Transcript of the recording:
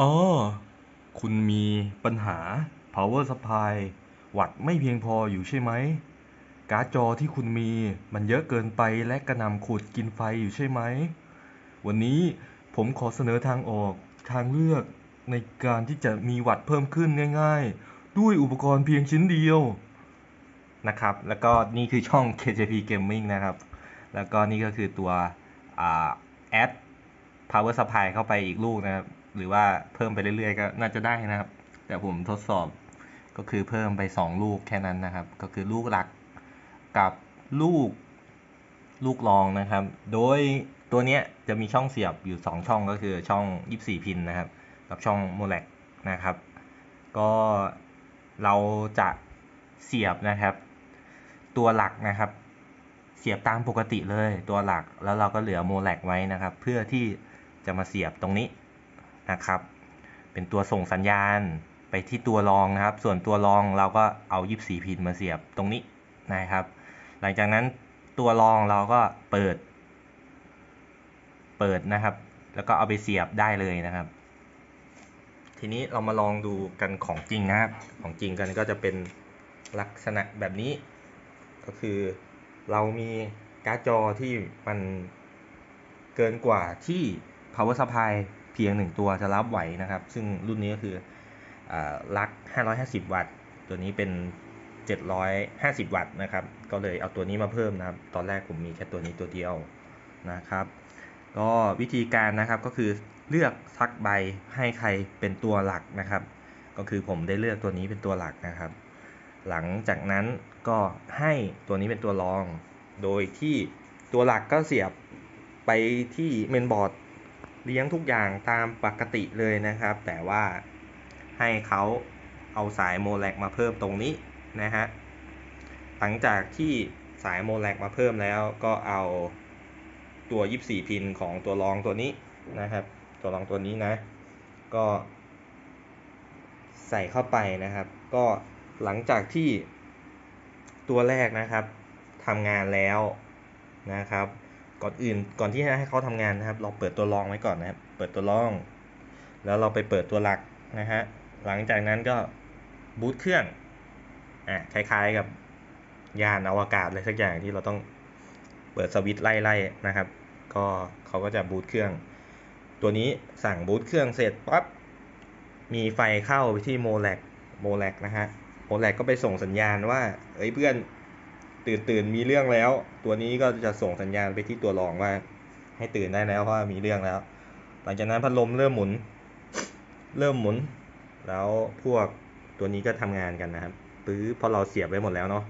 อ๋อ คุณมีปัญหา power supply วัตต์ไม่เพียงพออยู่ใช่ไหม การ์ดจอที่คุณมีมันเยอะเกินไปและกระหน่ำขูดกินไฟอยู่ใช่ไหม วันนี้ผมขอเสนอทางออกทางเลือกในการที่จะมีวัตต์เพิ่มขึ้นง่ายๆ ด้วยอุปกรณ์เพียงชิ้นเดียวนะครับ แล้วก็นี่คือช่อง KJP Gaming นะครับ แล้วก็นี่ก็คือตัวอแอด power supply เข้าไปอีกลูกนะครับ หรือว่าเพิ่มไปเรื่อยๆก็น่าจะได้นะครับ แต่ผมทดสอบก็คือเพิ่มไป 2 ลูกแค่นั้นนะครับ ก็คือลูกหลักกับลูกลูกรองนะครับ โดยตัวเนี้ยจะมีช่องเสียบอยู่ 2 ช่องก็คือช่อง 24 พินนะครับ กับช่องโมแลกนะครับ ก็เราจะเสียบนะครับ ตัวหลักนะครับ เสียบตามปกติเลยตัวหลักแล้วเราก็เหลือโมแลกไว้นะครับ เพื่อที่จะมาเสียบตรงนี้ นะครับ เป็นตัวส่งสัญญาณไปที่ตัวรองนะครับ ส่วนตัวรองเราก็เอา 24 พินมาเสียบตรงนี้นะครับ หลังจากนั้นตัวรองเราก็เปิด เปิดนะครับ แล้วก็เอาไปเสียบได้เลยนะครับ ทีนี้เรามาลองดูกันของจริงนะครับ ของจริงกันก็จะเป็นลักษณะแบบนี้ ก็คือเรามีการ์ดจอที่มันเกินกว่าที่ power supply พียงหนึ่งตัวจะรับไหวนะครับ ซึ่งรุ่นนี้ก็คืออลัก 550 วัตต์ ตัวนี้เป็น 750 วัตต์นะครับ ก็เลยเอาตัวนี้มาเพิ่มนะครับ ตอนแรกผมมีแค่ตัวนี้ตัวเดียวนะครับ ก็วิธีการนะครับก็คือเลือกสักใบให้ใครเป็นตัวหลักนะครับ ก็คือผมได้เลือกตัวนี้เป็นตัวหลักนะครับ หลังจากนั้นก็ให้ตัวนี้เป็นตัวรอง โดยที่ตัวหลักก็เสียบไปที่เมนบอร์ด เลี้ยงทุกอย่างตามปกติเลยนะครับ แต่ว่าให้เขาเอาสายโมแลกมาเพิ่มตรงนี้นะฮะหลังจากที่สายโมแลกมาเพิ่มแล้วก็เอาตัว 24 พินของตัวรองตัวนี้นะครับ ตัวรองตัวนี้นะ ก็ ใส่เข้าไปนะครับ ก็หลังจากที่ตัวแรกนะครับทำงานแล้วนะครับ ก่อนอื่นก่อนที่จะให้เขาทำงานนะครับ เราเปิดตัวรองไว้ก่อนนะครับ เปิดตัวรอง แล้วเราไปเปิดตัวหลักนะฮะหลังจากนั้นก็บูตเครื่องอะคล้ายๆกับยานอวกาศอะไรสักอย่างที่เราต้องเปิดสวิตช์ไล่ๆนะครับ ก็เขาก็จะบูตเครื่อง ตัวนี้สั่งบูตเครื่องเสร็จปั๊บมีไฟเข้าไปที่โมแลกโมแลกนะฮะโมแลกก็ไปส่งสัญญาณว่าเอ้ยเพื่อน ตื่นตื่นมีเรื่องแล้ว ตัวนี้ก็จะส่งสัญญาณไปที่ตัวรองว่า ให้ตื่นได้แล้วเพราะมีเรื่องแล้ว หลังจากนั้นพัดลมเริ่มหมุน เริ่มหมุน แล้วพวกตัวนี้ก็ทำงานกันนะครับปื้อเพราะเราเสียบไว้หมดแล้วเนาะ